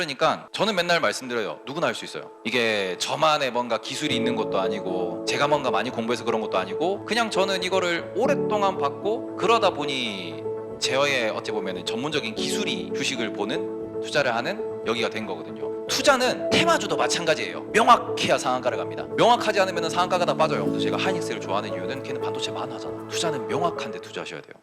그러니까 저는 맨날 말씀드려요. 누구나 할 수 있어요. 이게 저만의 뭔가 기술이 있는 것도 아니고 제가 뭔가 많이 공부해서 그런 것도 아니고 그냥 저는 이거를 오랫동안 받고 그러다 보니 제어의 어찌 보면 전문적인 기술이 주식을 보는 투자를 하는 여기가 된 거거든요. 투자는 테마주도 마찬가지예요. 명확해야 상한가를 갑니다. 명확하지 않으면 상한가가 다 빠져요. 그래서 제가 하이닉스를 좋아하는 이유는 걔는 반도체 만하잖아. 투자는 명확한데 투자하셔야 돼요.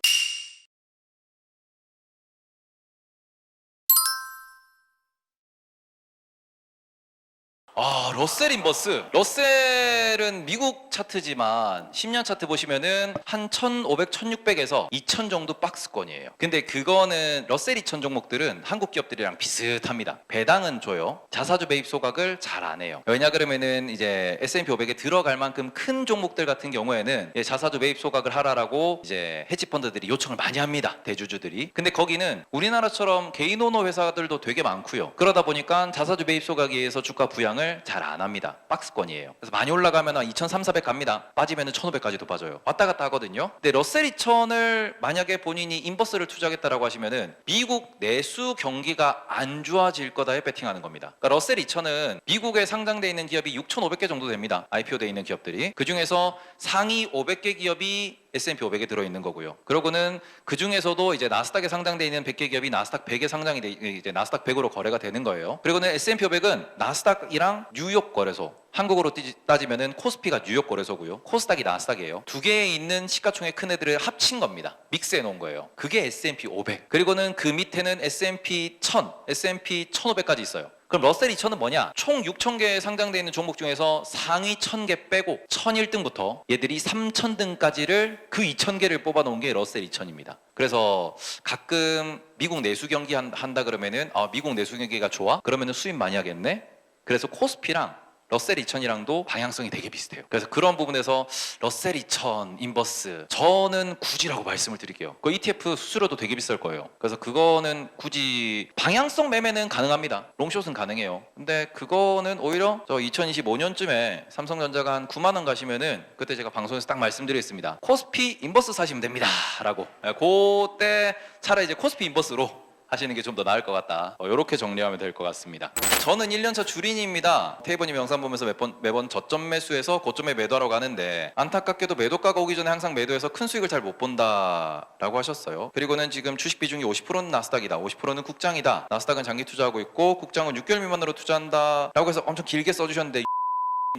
아 러셀 인버스. 러셀은 미국 차트지만 10년 차트 보시면은 한 1500, 1600에서 2000 정도 박스권이에요. 근데 그거는 러셀 2000 종목들은 한국 기업들이랑 비슷합니다. 배당은 줘요. 자사주 매입 소각을 잘 안 해요. 왜냐 그러면은 이제 S&P 500에 들어갈 만큼 큰 종목들 같은 경우에는 예, 자사주 매입 소각을 하라라고 이제 헤지펀드들이 요청을 많이 합니다. 대주주들이. 근데 거기는 우리나라처럼 개인 오너 회사들도 되게 많고요. 그러다 보니까 자사주 매입 소각에 의해서 주가 부양을 잘 안 합니다. 박스권이에요. 그래서 많이 올라가면 한2,300 갑니다. 빠지면 1,500까지도 빠져요. 왔다 갔다 하거든요. 근데 러셀 2,000을 만약에 본인이 인버스를 투자하겠다라고 하시면은 미국 내수 경기가 안 좋아질 거다에 베팅하는 겁니다. 그러니까 러셀 2,000은 미국에 상장돼 있는 기업이 6,500개 정도 됩니다. IPO 돼 있는 기업들이. 그 중에서 상위 500개 기업이 S&P 500에 들어 있는 거고요. 그러고는 그 중에서도 이제 나스닥에 상장돼 있는 100개 기업이 나스닥 100에 상장이 돼 이제 나스닥 100으로 거래가 되는 거예요. 그리고는 S&P 500은 나스닥이랑 뉴욕 거래소 한국으로 띠- 따지면은 코스피가 뉴욕 거래소고요. 코스닥이 나스닥이에요. 두 개에 있는 시가총액 큰 애들을 합친 겁니다. 믹스해 놓은 거예요. 그게 S&P 500. 그리고는 그 밑에는 S&P 1000, S&P 1500까지 있어요. 그럼 러셀 2000은 뭐냐? 총 6000개 상장되어 있는 종목 중에서 상위 1000개 빼고 1001등부터 얘들이 3000등까지를 그 2000개를 뽑아 놓은 게 러셀 2000입니다. 그래서 가끔 미국 내수 경기 한- 한다 그러면은 아, 미국 내수 경기가 좋아? 그러면은 수입 많이 하겠네. 그래서 코스피랑 러셀 2000이랑도 방향성이 되게 비슷해요. 그래서 그런 부분에서 러셀 2000 인버스 저는 굳이라고 말씀을 드릴게요. 그 ETF 수수료도 되게 비쌀 거예요. 그래서 그거는 굳이 방향성 매매는 가능합니다. 롱숏은 가능해요. 근데 그거는 오히려 저 2025년쯤에 삼성전자가 한 9만 원 가시면은 그때 제가 방송에서 딱 말씀드리겠습니다. 코스피 인버스 사시면 됩니다라고. 예, 그때 차라리 이제 코스피 인버스로 하시는 게 좀 더 나을 것 같다. 이렇게 정리하면 될 것 같습니다. 저는 1년차 주린입니다. 테이버님 영상 보면서 매번, 매번 저점 매수해서 고점에 매도하러 가는데 안타깝게도 매도가가 오기 전에 항상 매도해서 큰 수익을 잘 못 본다라고 하셨어요. 그리고는 지금 주식 비중이 50%는 나스닥이다. 50%는 국장이다. 나스닥은 장기 투자하고 있고 국장은 6개월 미만으로 투자한다라고 해서 엄청 길게 써주셨는데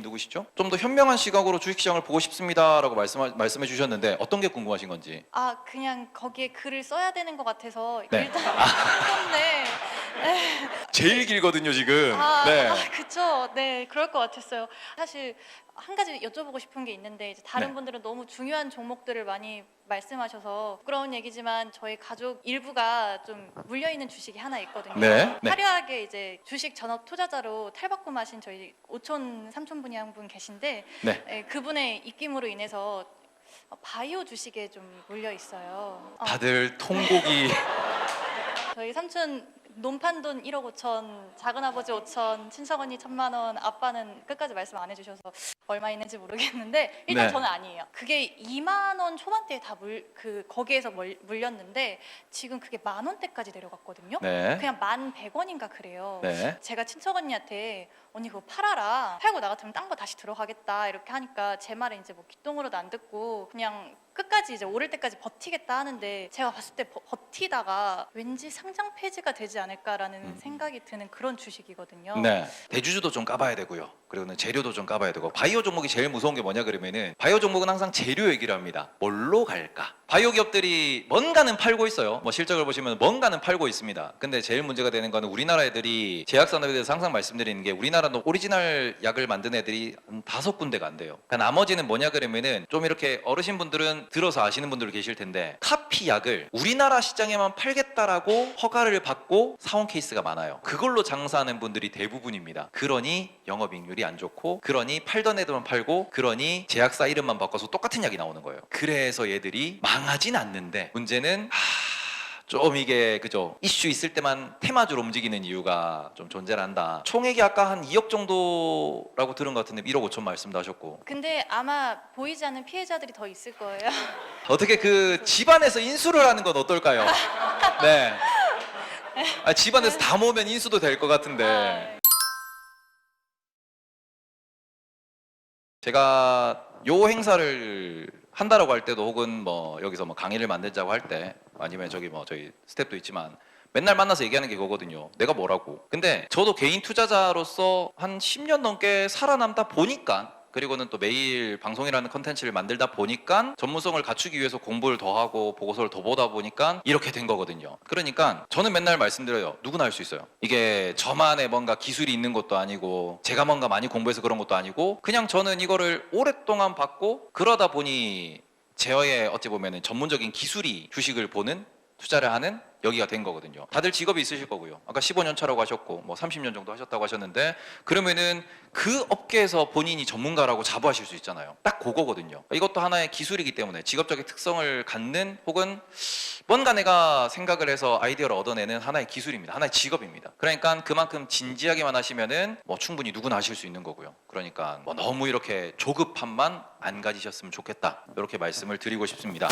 누구시죠? 좀 더 현명한 시각으로 주식시장을 보고 싶습니다라고 말씀 말씀해 주셨는데 어떤 게 궁금하신 건지. 아 그냥 거기에 글을 써야 되는 것 같아서 네. 일단 썼는데 제일 길거든요 지금. 아, 네. 아 그쵸 네 그럴 것 같았어요 사실 한 가지 여쭤보고 싶은 게 있는데 이제 다른 네. 분들은 너무 중요한 종목들을 많이 말씀하셔서 부끄러운 얘기지만 저희 가족 일부가 좀 물려 있는 주식이 하나 있거든요. 네, 네. 화려하게 이제 주식 전업 투자자로 탈바꿈하신 저희 오촌 삼촌 분이 한 분 계신데 네. 예, 그분의 입김으로 인해서 어, 바이오 주식에 좀 물려 있어요. 어, 다들 통곡이 저희 삼촌 논판 돈 1억 5천, 작은 아버지 5천, 친척 언니 천만 원, 아빠는 끝까지 말씀 안 해주셔서 얼마 있는지 모르겠는데 일단 네. 저는 아니에요. 그게 2만 원 초반대에 다물그 거기에서 멀, 물렸는데 지금 그게 만 원대까지 내려갔거든요. 네. 그냥 만 100원인가 그래요. 네. 제가 친척 언니한테 언니 그거 팔아라 팔고 나 같으면 딴 거 다시 들어가겠다 이렇게 하니까 제 말은 이제 뭐 귀뚱으로도 안 듣고 그냥 끝까지 이제 오를 때까지 버티겠다 하는데 제가 봤을 때 버, 버티다가 왠지 상장 폐지가 되지 않을까라는 음. 생각이 드는 그런 주식이거든요. 네. 대주주도 좀 까봐야 되고요. 그리고는 재료도 좀 까봐야 되고 바이오 종목이 제일 무서운 게 뭐냐 그러면은 바이오 종목은 항상 재료 얘기를 합니다. 뭘로 갈까? 바이오 기업들이 뭔가는 팔고 있어요. 뭐 실적을 보시면 뭔가는 팔고 있습니다. 근데 제일 문제가 되는 거는 우리나라 애들이 제약 산업에 대해서 항상 말씀드리는 게 우리나라는 오리지널 약을 만든 애들이 한 다섯 군데가 안 돼요. 그러니까 나머지는 뭐냐 그러면은 좀 이렇게 어르신분들은 들어서 아시는 분들 계실 텐데 카피 약을 우리나라 시장에만 팔겠다라고 허가를 받고 사온 케이스가 많아요. 그걸로 장사하는 분들이 대부분입니다. 그러니 영업이익률이 안 좋고 그러니 팔던 애들만 팔고 그러니 제약사 이름만 바꿔서 똑같은 약이 나오는 거예요. 그래서 얘들이 망하진 않는데 문제는 하... 좀 이게 그죠 이슈 있을 때만 테마주로 움직이는 이유가 좀 존재를 한다. 총액이 아까 한 2억 정도라고 들은 것 같은데 1억 5천 말씀도 하셨고 근데 아마 보이지 않는 피해자들이 더 있을 거예요. 어떻게 그 집안에서 인수를 하는 건 어떨까요? 네. 아, 집안에서 다 모으면 인수도 될 것 같은데. 아, 제가 요 행사를 한다라고 할 때도 혹은 뭐 여기서 뭐 강의를 만들자고 할 때 아니면 저기 뭐 저희 스텝도 있지만 맨날 만나서 얘기하는 게 그거거든요. 내가 뭐라고. 근데 저도 개인 투자자로서 한 10년 넘게 살아남다 보니까 그리고는 또 매일 방송이라는 컨텐츠를 만들다 보니까 전문성을 갖추기 위해서 공부를 더 하고 보고서를 더 보다 보니까 이렇게 된 거거든요. 그러니까 저는 맨날 말씀드려요. 누구나 할 수 있어요. 이게 저만의 뭔가 기술이 있는 것도 아니고 제가 뭔가 많이 공부해서 그런 것도 아니고 그냥 저는 이거를 오랫동안 받고 그러다 보니 제어의 어찌 보면은 전문적인 기술이 주식을 보는 투자를 하는 여기가 된 거거든요. 다들 직업이 있으실 거고요. 아까 15년 차라고 하셨고 뭐 30년 정도 하셨다고 하셨는데 그러면은 그 업계에서 본인이 전문가라고 자부하실 수 있잖아요. 딱 그거거든요. 이것도 하나의 기술이기 때문에 직업적인 특성을 갖는 혹은 뭔가 내가 생각을 해서 아이디어를 얻어내는 하나의 기술입니다. 하나의 직업입니다. 그러니까 그만큼 진지하게만 하시면은 뭐 충분히 누구나 하실 수 있는 거고요. 그러니까 뭐 너무 이렇게 조급함만 안 가지셨으면 좋겠다. 이렇게 말씀을 드리고 싶습니다.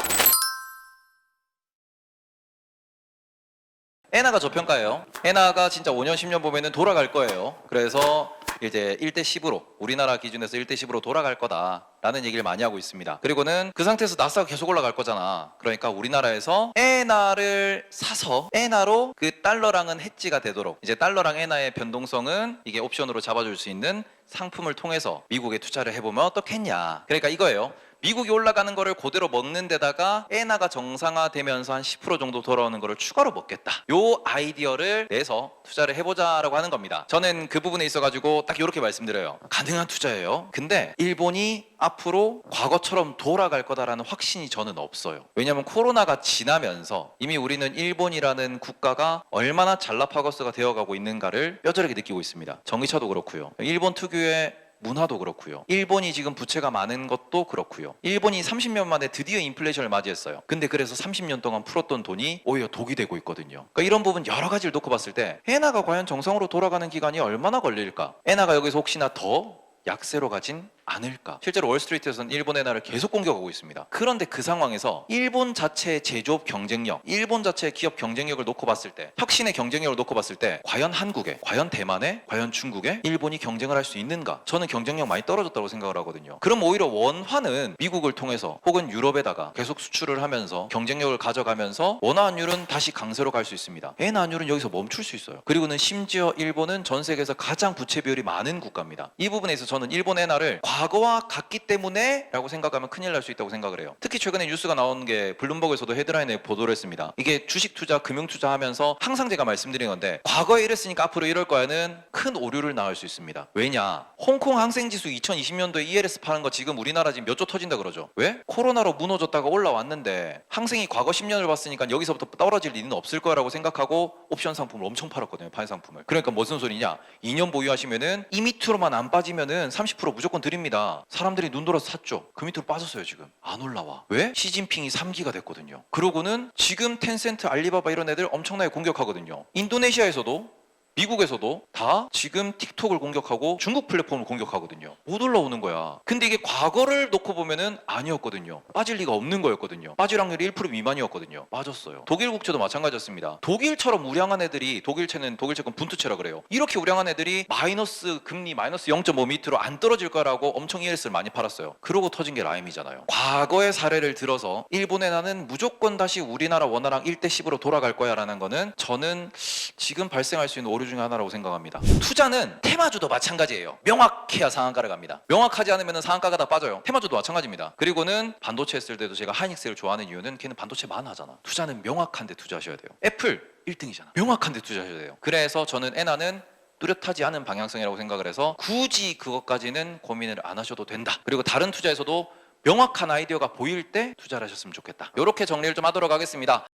에나가 저평가예요. 에나가 진짜 5년 10년 보면은 돌아갈 거예요. 그래서 이제 1대 10으로 우리나라 기준에서 1대 10으로 돌아갈 거다라는 얘기를 많이 하고 있습니다. 그리고는 그 상태에서 나스닥 계속 올라갈 거잖아. 그러니까 우리나라에서 에나를 사서 에나로 그 달러랑은 해지가 되도록 이제 달러랑 에나의 변동성은 이게 옵션으로 잡아줄 수 있는 상품을 통해서 미국에 투자를 해보면 어떻겠냐. 그러니까 이거예요. 미국이 올라가는 거를 그대로 먹는 데다가 에나가 정상화되면서 한 10% 정도 돌아오는 거를 추가로 먹겠다. 요 아이디어를 내서 투자를 해보자라고 하는 겁니다. 저는 그 부분에 있어가지고 딱 이렇게 말씀드려요. 가능한 투자예요. 근데 일본이 앞으로 과거처럼 돌아갈 거다라는 확신이 저는 없어요. 왜냐하면 코로나가 지나면서 이미 우리는 일본이라는 국가가 얼마나 잘라파거스가 되어가고 있는가를 뼈저리게 느끼고 있습니다. 전기차도 그렇고요. 일본 특유의 문화도 그렇고요. 일본이 지금 부채가 많은 것도 그렇고요. 일본이 30년 만에 드디어 인플레이션을 맞이했어요. 근데 그래서 30년 동안 풀었던 돈이 오히려 독이 되고 있거든요. 그러니까 이런 부분 여러 가지를 놓고 봤을 때 에나가 과연 정상으로 돌아가는 기간이 얼마나 걸릴까? 에나가 여기서 혹시나 더 약세로 가진 않을까? 실제로 월스트리트에서는 일본 엔화를 계속 공격하고 있습니다. 그런데 그 상황에서 일본 자체의 제조업 경쟁력, 일본 자체의 기업 경쟁력을 놓고 봤을 때, 혁신의 경쟁력을 놓고 봤을 때, 과연 한국에, 과연 대만에, 과연 중국에 일본이 경쟁을 할 수 있는가? 저는 경쟁력 많이 떨어졌다고 생각을 하거든요. 그럼 오히려 원화는 미국을 통해서 혹은 유럽에다가 계속 수출을 하면서 경쟁력을 가져가면서 원화 환율은 다시 강세로 갈 수 있습니다. 엔 환율은 여기서 멈출 수 있어요. 그리고는 심지어 일본은 전 세계에서 가장 부채 비율이 많은 국가입니다. 이 부분에 있어서 저는 일본 엔화를 과 거와 같기 때문에 라고 생각하면 큰일 날 수 있다고 생각을 해요. 특히 최근에 뉴스가 나온 게 블룸버그에서도 헤드라인에 보도를 했습니다. 이게 주식 투자, 금융 투자 하면서 항상 제가 말씀드린 건데 과거에 이랬으니까 앞으로 이럴 거야는 큰 오류를 낳을 수 있습니다. 왜냐? 홍콩 항생 지수 2020년도에 ELS 파는 거 지금 우리나라 지금 몇 조 터진다 그러죠. 왜? 코로나로 무너졌다가 올라왔는데 항생이 과거 10년을 봤으니까 여기서부터 떨어질 리는 없을 거라고 생각하고 옵션 상품을 엄청 팔았거든요. 파이 상품을. 그러니까 무슨 소리냐? 2년 보유하시면은 이 밑으로만 안 빠지면은 30% 무조건 드립니다. 사람들이 눈 돌아서 샀죠. 그 밑으로 빠졌어요, 지금. 안 올라와. 왜? 시진핑이 3기가 됐거든요. 그러고는 지금 텐센트, 알리바바 이런 애들 엄청나게 공격하거든요. 인도네시아에서도 미국에서도 다 지금 틱톡을 공격하고 중국 플랫폼을 공격하거든요. 못 올라오는 거야. 근데 이게 과거를 놓고 보면은 아니었거든요. 빠질 리가 없는 거였거든요. 빠질 확률이 1% 미만이었거든요. 빠졌어요. 독일 국채도 마찬가지였습니다. 독일처럼 우량한 애들이 독일채는 독일채권 분투채라 그래요. 이렇게 우량한 애들이 마이너스 금리 마이너스 0.5 밑으로 안 떨어질 거라고 엄청 ELS를 많이 팔았어요. 그러고 터진 게 라임이잖아요. 과거의 사례를 들어서 일본에 나는 무조건 다시 우리나라 원화랑 1대 10으로 돌아갈 거야라는 거는 저는 지금 발생할 수 있는 오류 중에 하나라고 생각합니다. 투자는 테마주도 마찬가지예요. 명확해야 상한가를 갑니다. 명확하지 않으면 상한가가 다 빠져요. 테마주도 마찬가지입니다. 그리고는 반도체 했을 때도 제가 하이닉스를 좋아하는 이유는 걔는 반도체 만하잖아. 투자는 명확한 데 투자하셔야 돼요. 애플 1등이잖아. 명확한 데 투자하셔야 돼요. 그래서 저는 에나는 뚜렷하지 않은 방향성이라고 생각을 해서 굳이 그것까지는 고민을 안 하셔도 된다. 그리고 다른 투자에서도 명확한 아이디어가 보일 때 투자를 하셨으면 좋겠다. 이렇게 정리를 좀 하도록 하겠습니다.